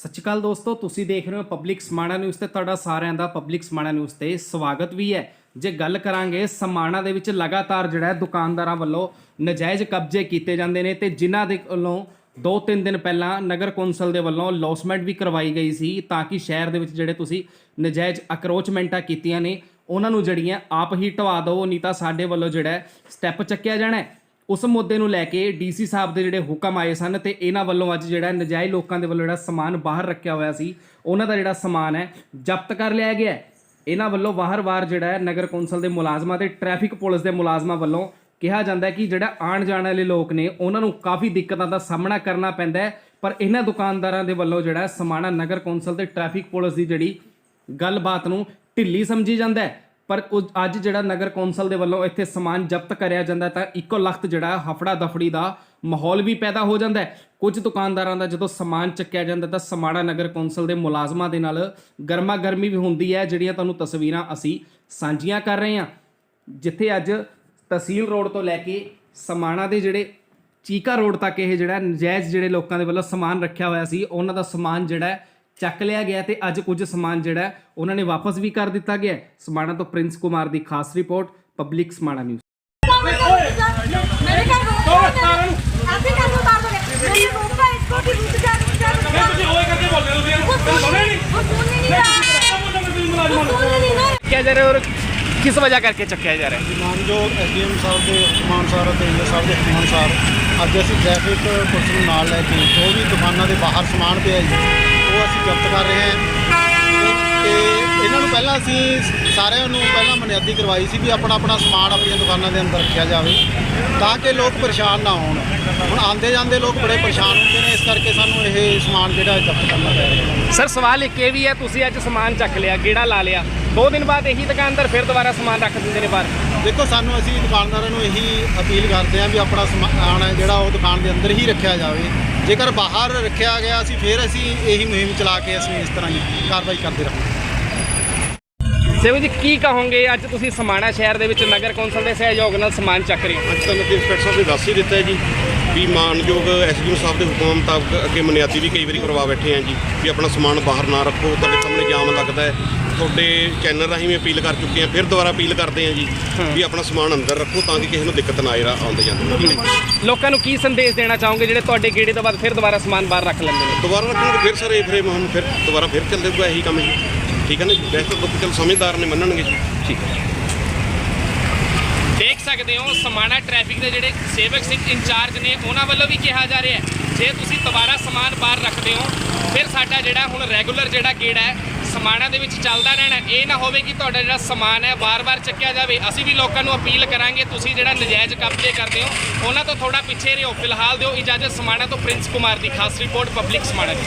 ਸਤਿ ਸ਼੍ਰੀ ਅਕਾਲ ਦੋਸਤੋ, ਤੁਸੀਂ ਦੇਖ ਰਹੇ ਹੋ ਪਬਲਿਕ ਸਮਾਣਾ ਨਿਊਜ਼ ਤੇ ਤੁਹਾਡਾ ਸਾਰਿਆਂ ਦਾ ਪਬਲਿਕ ਸਮਾਣਾ ਨਿਊਜ਼ ਤੇ ਸਵਾਗਤ ਵੀ ਹੈ। ਜੇ ਗੱਲ ਕਰਾਂਗੇ, ਸਮਾਣਾ ਦੇ ਵਿੱਚ ਲਗਾਤਾਰ ਜਿਹੜਾ ਦੁਕਾਨਦਾਰਾਂ ਵੱਲੋਂ ਨਜਾਇਜ਼ ਕਬਜ਼ੇ ਕੀਤੇ ਜਾਂਦੇ ਨੇ ਤੇ ਜਿਨ੍ਹਾਂ ਦੇ ਵੱਲੋਂ 2-3 ਦਿਨ ਪਹਿਲਾਂ ਨਗਰ ਕੌਂਸਲ ਦੇ ਵੱਲੋਂ ਲੌਸਮੈਂਟ ਵੀ ਕਰਵਾਈ ਗਈ ਸੀ ਤਾਂ ਕਿ ਸ਼ਹਿਰ ਦੇ ਵਿੱਚ ਜਿਹੜੇ ਤੁਸੀਂ ਨਜਾਇਜ਼ ਅਕਰੋਚਮੈਂਟਾਂ ਕੀਤੀਆਂ ਨੇ, ਉਹਨਾਂ ਨੂੰ ਜਿਹੜੀਆਂ ਆਪ ਹੀ ਢਵਾ ਦਿਓ, ਨਹੀਂ ਤਾਂ ਸਾਡੇ ਵੱਲੋਂ ਜਿਹੜਾ ਸਟੈਪ ਚੱਕਿਆ ਜਾਣਾ ਉਸ ਮੁੱਦੇ ਨੂੰ ਲੈ ਕੇ ਡੀਸੀ ਸਾਹਿਬ ਦੇ ਜਿਹੜੇ ਹੁਕਮ ਆਏ ਸਨ ਤੇ ਇਹਨਾਂ ਵੱਲੋਂ ਅੱਜ ਜਿਹੜਾ ਨਜਾਇਜ਼ ਲੋਕਾਂ ਦੇ ਵੱਲੋਂ ਜਿਹੜਾ ਸਮਾਨ ਬਾਹਰ ਰੱਖਿਆ ਹੋਇਆ ਸੀ, ਉਹਨਾਂ ਦਾ ਜਿਹੜਾ ਸਮਾਨ ਹੈ ਜ਼ਬਤ ਕਰ ਲਿਆ ਗਿਆ ਇਹਨਾਂ ਵੱਲੋਂ ਵਾਰ-ਵਾਰ ਜਿਹੜਾ ਹੈ ਨਗਰ ਕੌਂਸਲ ਦੇ ਮੁਲਾਜ਼ਮਾਂ ਤੇ ਟ੍ਰੈਫਿਕ ਪੁਲਿਸ ਦੇ ਮੁਲਾਜ਼ਮਾਂ ਵੱਲੋਂ ਕਿਹਾ ਜਾਂਦਾ ਹੈ ਕਿ ਜਿਹੜਾ ਆਉਣ ਜਾਣ ਵਾਲੇ ਲੋਕ ਨੇ, ਉਹਨਾਂ ਨੂੰ ਕਾਫੀ ਦਿੱਕਤਾਂ ਦਾ ਸਾਹਮਣਾ ਕਰਨਾ ਪੈਂਦਾ ਹੈ। ਪਰ ਇਹਨਾਂ ਦੁਕਾਨਦਾਰਾਂ ਦੇ ਵੱਲੋਂ ਜਿਹੜਾ ਸਮਾਣਾ ਨਗਰ ਕੌਂਸਲ ਤੇ ਟ੍ਰੈਫਿਕ ਪੁਲਿਸ ਦੀ ਜਿਹੜੀ ਗੱਲਬਾਤ ਨੂੰ ਢਿੱਲੀ ਸਮਝੀ ਜਾਂਦਾ ਹੈ। ਪਰ ਕੁਝ ਅੱਜ ਜਿਹੜਾ ਨਗਰ ਕੌਂਸਲ ਦੇ ਵੱਲੋਂ ਇੱਥੇ ਸਮਾਨ ਜ਼ਬਤ ਕਰਿਆ ਜਾਂਦਾ ਤਾਂ ਇੱਕੋ ਲਖਤ ਜਿਹੜਾ ਹਫੜਾ ਦਫੜੀ ਦਾ ਮਾਹੌਲ ਵੀ ਪੈਦਾ ਹੋ ਜਾਂਦਾ ਹੈ। ਕੁਝ ਦੁਕਾਨਦਾਰਾਂ ਦਾ ਜਦੋਂ ਸਮਾਨ ਚੱਕਿਆ ਜਾਂਦਾ ਤਾਂ ਸਮਾਣਾ ਨਗਰ ਕੌਂਸਲ ਦੇ ਮੁਲਾਜ਼ਮਾਂ ਦੇ ਨਾਲ ਗਰਮਾ ਗਰਮੀ ਵੀ ਹੁੰਦੀ ਹੈ, ਜਿਹੜੀਆਂ ਤੁਹਾਨੂੰ ਤਸਵੀਰਾਂ ਅਸੀਂ ਸਾਂਝੀਆਂ ਕਰ ਰਹੇ ਹਾਂ। ਜਿੱਥੇ ਅੱਜ ਤਹਿਸੀਲ ਰੋਡ ਤੋਂ ਲੈ ਕੇ ਸਮਾਣਾ ਦੇ ਜਿਹੜੇ ਚੀਕਾ ਰੋਡ ਤੱਕ ਇਹ ਜਿਹੜਾ ਨਜਾਇਜ਼ ਜਿਹੜੇ ਲੋਕਾਂ ਦੇ ਵੱਲੋਂ ਸਮਾਨ ਰੱਖਿਆ ਹੋਇਆ ਸੀ, ਉਹਨਾਂ ਦਾ ਸਮਾਨ ਜਿਹੜਾ ਚੱਕ ਲਿਆ ਗਿਆ ਤੇ ਅੱਜ ਕੁਝ ਸਮਾਨ ਜਿਹੜਾ ਹੈ ਉਹਨਾਂ ਨੇ ਵਾਪਸ ਵੀ ਕਰ ਦਿੱਤਾ ਗਿਆ ਹੈ। ਸਮਾਣਾ ਤੋਂ ਪ੍ਰਿੰਸ ਕੁਮਾਰ ਦੀ ਖਾਸ ਰਿਪੋਰਟ ਪਬਲਿਕ ਸਮਾਣਾ ਨਿਊਜ਼ मेरे घर ऐसे कर दो तार दोगे मैंने रोका इसको कि रुक जा रुक जा रुक जा ਤੁਸੀਂ ਓਏ ਕਰਕੇ ਬੋਲਦੇ ਹੋ ਤੁਸੀਂ वो ਤੁਹਾਨੂੰ ਸੁਣਿਆ ਨਹੀਂ वो सुनने नहीं रहा ਕੰਮ ਹੁੰਦਾ ਤੁਸੀਂ ਮੁਲਾਜ਼ਮਾਂ वो ਨੂੰ सुनने नहीं रहा ਚੱਕਿਆ ਜਾ ਰਿਹਾ ਔਰ ਕਿਸ ਵਜ੍ਹਾ ਕਰਕੇ ਚੱਕਿਆ ਜਾ ਰਿਹਾ ਮਾਨਯੋਗ ਐਸਡੀਐਮ ਸਾਹਿਬ ਦੇ ਹੁਕਮਾਂ ਅਨੁਸਾਰ ਅਤੇ ਇੰਜੀਨੀਅਰ ਸਾਹਿਬ ਦੇ ਹੁਕਮਾਂ ਅਨੁਸਾਰ ਅੱਜ ਅਸੀਂ ਟ੍ਰੈਫਿਕ ਪੁਲਿਸ ਨੂੰ ਨਾਲ ਲੈ ਕੇ ਜੋ ਵੀ ਦੁਕਾਨਾਂ ਦੇ ਬਾਹਰ ਸਮਾਨ ਪਿਆ ਜੀ ਉਹ ਅਸੀਂ ਜ਼ਬਤ ਕਰ ਰਹੇ ਹਾਂ। ਤੇ ਇਹਨਾਂ ਨੂੰ ਪਹਿਲਾਂ ਅਸੀਂ ਸਾਰਿਆਂ ਨੂੰ ਪਹਿਲਾਂ ਮਨਿਆਦੀ ਕਰਵਾਈ ਸੀ ਵੀ ਆਪਣਾ ਆਪਣਾ ਸਮਾਨ ਆਪਣੀਆਂ ਦੁਕਾਨਾਂ ਦੇ ਅੰਦਰ ਰੱਖਿਆ ਜਾਵੇ ਤਾਂ ਕਿ ਲੋਕ ਪਰੇਸ਼ਾਨ ਨਾ ਹੋਣ। ਹੁਣ ਆਉਂਦੇ ਜਾਂਦੇ ਲੋਕ ਬੜੇ ਪਰੇਸ਼ਾਨ ਹੁੰਦੇ ਨੇ ਇਸ ਕਰਕੇ ਸਾਨੂੰ ਇਹ ਸਮਾਨ ਜਿਹੜਾ ਜ਼ਬਤ ਕਰਨਾ ਪੈ ਰਿਹਾ। ਹੈ ਸਰ ਸਵਾਲ ਇੱਕ ਇਹ ਵੀ ਹੈ ਤੁਸੀਂ ਅੱਜ ਸਮਾਨ ਚੱਕ ਲਿਆ ਗੇੜਾ ਲਾ ਲਿਆ। ਦੋ ਦਿਨ ਬਾਅਦ ਇਹੀ ਦੁਕਾਨਦਾਰ ਫਿਰ ਦੁਬਾਰਾ ਸਮਾਨ ਰੱਖ ਦਿੰਦੇ ਨੇ ਬਾਹਰ। ਦੇਖੋ ਸਾਨੂੰ ਅਸੀਂ ਦੁਕਾਨਦਾਰਾਂ ਨੂੰ ਇਹੀ ਅਪੀਲ ਕਰਦੇ ਹਾਂ ਵੀ ਆਪਣਾ ਸਮਾਨ ਹੈ ਜਿਹੜਾ ਉਹ ਦੁਕਾਨ ਦੇ ਅੰਦਰ ਹੀ ਰੱਖਿਆ ਜਾਵੇ। ਜੇਕਰ ਬਾਹਰ ਰੱਖਿਆ ਗਿਆ ਅਸੀਂ ਫਿਰ ਅਸੀਂ ਇਹੀ ਮੁਹਿੰਮ ਚਲਾ ਕੇ ਅਸੀਂ ਇਸ ਤਰ੍ਹਾਂ ਹੀ ਕਾਰਵਾਈ ਕਰਦੇ ਰਹਾਂਗੇ। ਸੇਵ ਜੀ ਕੀ ਕਹੋਗੇ? ਅੱਜ ਤੁਸੀਂ ਸਮਾਣਾ ਸ਼ਹਿਰ ਦੇ ਵਿੱਚ ਨਗਰ ਕੌਂਸਲ ਦੇ ਸਹਿਯੋਗ ਨਾਲ ਸਮਾਨ ਚੱਕ ਰਹੇ ਹੋ। ਅੱਜ ਤਾਂ ਨਦੀ ਇੰਸਪੈਕਟਰ ਸਾਹਿਬ ਨੇ ਦੱਸ ਹੀ ਦਿੱਤਾ ਹੈ ਜੀ ਵੀ ਮਾਨਯੋਗ ਐਸਡੀਓ ਸਾਹਿਬ ਦੇ ਹੁਕਮ ਮੁਤਾਬਕ ਅੱਗੇ ਮਨਿਆਦੀ ਵੀ ਕਈ ਵਾਰੀ ਕਰਵਾ ਬੈਠੇ ਆ ਜੀ ਵੀ ਆਪਣਾ ਸਮਾਨ ਬਾਹਰ ਨਾ ਰੱਖੋ ਤੁਹਾਡੇ ਸਾਹਮਣੇ ਜਾਮ ਲੱਗਦਾ ਹੈ। ਤੁਹਾਡੇ ਚੈਨਲ ਰਾਹੀਂ ਵੀ ਅਪੀਲ ਕਰ ਚੁੱਕੇ ਆ ਫਿਰ ਦੁਬਾਰਾ ਅਪੀਲ ਕਰਦੇ ਆ ਜੀ ਵੀ ਆਪਣਾ ਸਮਾਨ ਅੰਦਰ ਰੱਖੋ ਤਾਂ ਕਿ ਕਿਸੇ ਨੂੰ ਦਿੱਕਤ ਨਾ ਆਏ ਆਉਂਦੇ ਜਾਂਦੇ। ਲੋਕਾਂ ਨੂੰ ਕੀ ਸੰਦੇਸ਼ ਦੇਣਾ ਚਾਹੋਗੇ? ਜਿਹੜੇ ਤੁਹਾਡੇ ਗੇੜੇ ਤੋਂ ਬਾਅਦ ਫਿਰ ਦੁਬਾਰਾ ਸਮਾਨ ਬਾਹਰ ਰੱਖ ਲੈਂਦੇ ਨੇ। ਦੁਬਾਰਾ ਰੱਖਣਗੇ ਫਿਰ ਸਰ ਇਹ ਫਰੇਮ ਹੁਣ ਫਿਰ ਦੁਬਾਰਾ ਫਿਰ ਚੱਲੇਗਾ ਇਹੀ ਕੰਮ ਜੀ। ਠੀਕ ਹੈ ਨਾ ਜੀ? ਵੈਸੇ ਤਾਂ ਲੋਕ ਚਲ ਸਮਝਦਾਰ ਨੇ ਮੰਨਣਗੇ ਜੀ। ਠੀਕ ਹੈ। ਦੇਖ ਸਕਦੇ ਹੋ ਸਮਾਣਾ ਟ੍ਰੈਫਿਕ ਦੇ ਜਿਹੜੇ ਸੇਵਕ ਸਿੰਘ ਇੰਚਾਰਜ ਨੇ ਉਹਨਾਂ ਵੱਲੋਂ ਵੀ ਕਿਹਾ ਜਾ ਰਿਹਾ ਹੈ। ਜੇ ਤੁਸੀਂ ਦੁਬਾਰਾ ਸਮਾਨ ਬਾਹਰ ਰੱਖਦੇ ਹੋ ਫਿਰ ਸਾਡਾ ਜਿਹੜਾ ਹੁਣ ਰੈਗੂਲਰ ਜਿਹੜਾ ਗੇੜਾ ਹੈ ਸਮਾਣਾ ਦੇ ਵਿੱਚ ਚੱਲਦਾ ਰਹਿਣਾ। ਇਹ ਨਾ ਹੋਵੇ ਕਿ ਤੁਹਾਡਾ ਜਿਹੜਾ ਸਮਾਨ ਹੈ ਵਾਰ-ਵਾਰ ਚੱਕਿਆ ਜਾਵੇ। ਅਸੀਂ ਵੀ ਲੋਕਾਂ ਨੂੰ ਅਪੀਲ ਕਰਾਂਗੇ ਤੁਸੀਂ ਜਿਹੜਾ ਨਜਾਇਜ਼ ਕਬਜ਼ੇ ਕਰਦੇ ਹੋ ਉਹਨਾਂ ਤੋਂ ਥੋੜਾ ਪਿੱਛੇ ਰਹੋ। ਫਿਲਹਾਲ ਦਿਓ ਇਜਾਜ਼ਤ ਸਮਾਣਾ ਤੋਂ ਪ੍ਰਿੰਸ ਕੁਮਾਰ ਦੀ। ਖਾਸ ਰਿਪੋਰਟ ਪਬਲਿਕ ਸਮਾਣਾ ਦੀ।